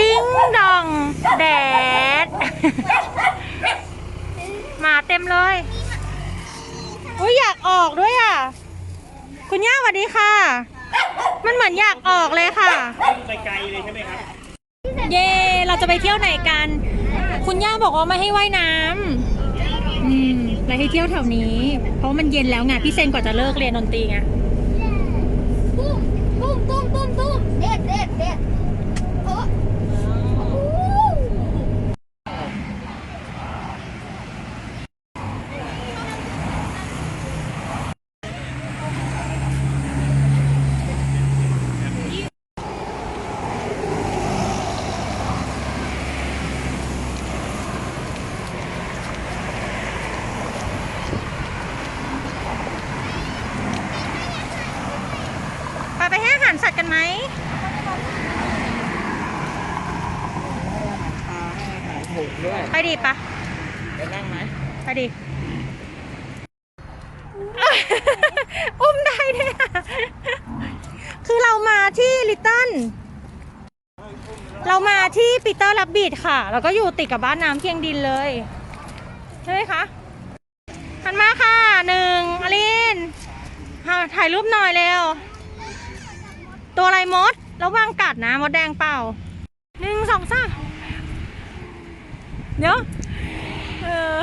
ดิ้งดอง แดด หมาเต็มเลยอุ้ยอยากออกด้วยอะ คุณย่าสวัสดีค่ะ มันเหมือนอยากออกเลยค่ะ ไปไกลเลยใช่ไหมครับ เย่เราจะไปเที่ยวไหนกัน คุณย่าบอกว่าไม่ให้ว่ายน้ำอืมเราให้เที่ยวแถวนี้ เพราะมันเย็นแล้วไงพี่เซนกว่าจะเลิกเรียนดนตรีไง ตุ้มตุ้มตุ้มตุ้มตุ้มเด็ดเด็ดเด็ดเออโอ้โห ไปไปให้อาหารสัตว์กัน ไหมถูกด้วยไปดิปะจะนั่งไหมไปดิอุ้มได้เนี่ยคือเรามาที่ลิตเติ้ลเรามาที่ปีเตอร์รับบีดค่ะ แล้วก็อยู่ติดกับบ้านน้ำเคียงดินเลย ใช่ไหมคะหันมาค่ะหนึ่งอลินค่ะถ่ายรูปหน่อยเร็ว ตัวอะไรมด ระวังกัดนะมดแดงเปล่าหนึ่งสองสามเดี๋ยวเออ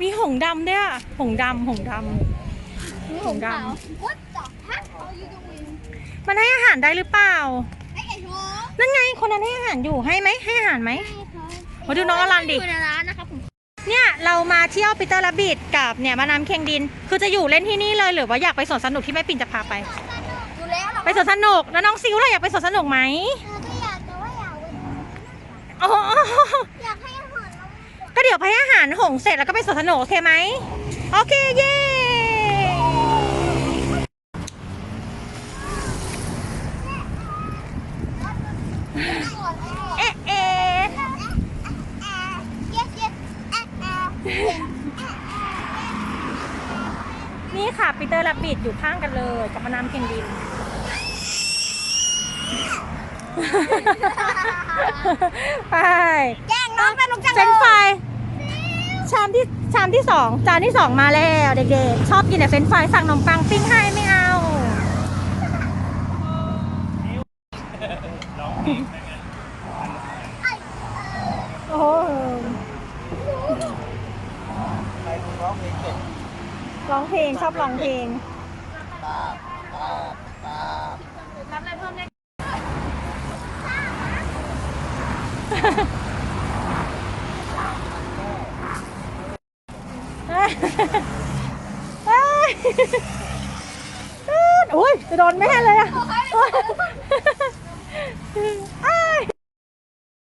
มีหงส์ดำด้วยอะหงส์ดำหงส์ดำหงส์ด What the heck are you doing ำมันให้อาหารได้หรือเปล่า ไอ้ไอ้โชว์นั่นไงคนนั้นให้อาหารอยู่ให้ไหมให้อาหารไหม มาดูน้องอลันดิ อยู่ในร้านนะครับผมเนี่ยเรามาเที่ยวปีเตอร์ลบบิดกับเนี่ยมาน้ำเคียงดิน คือจะอยู่เล่นที่นี่เลยหรือว่าอยากไปสวนสนุกที่แม่ปิ่นจะพาไปอยู่แล้วเรา ไปสวนสนุก แล้วน้องซิวล่ะอยากไปสวนสนุกไหมก็อยากแต่ว่าอยากอ๋ออยากให้อาหารเราก็เดี๋ยวไปให้อาหารหงส์เสร็จแล้วก็ไปสวนสนุกโอเคไหมโอเคเย้ก่อนเอ๊ะเอ๊ะ yes yes นี่ค่ะปีเตอร์ลบบิดอยู่ข้างกันเลย กับมาน้ำเคียงดิน ไปแกล้งน้องสนุกจังเฟรนช์ฟรายชามที่ชามที่สองจานที่สองมาแล้วเด็กๆ ชอบกินแต่เฟรนช์ฟรายสั่งขนมปังปิ้งให้ไม่เอา โอ้โหใครดูร้องเพลงเก่งร้องเพลงชอบร้องเพลง รับอะไรเพิ่มได้ อ้ยเอ้ยอุ้ยจะโดนแม่เลยอะโอ๊ยอ้า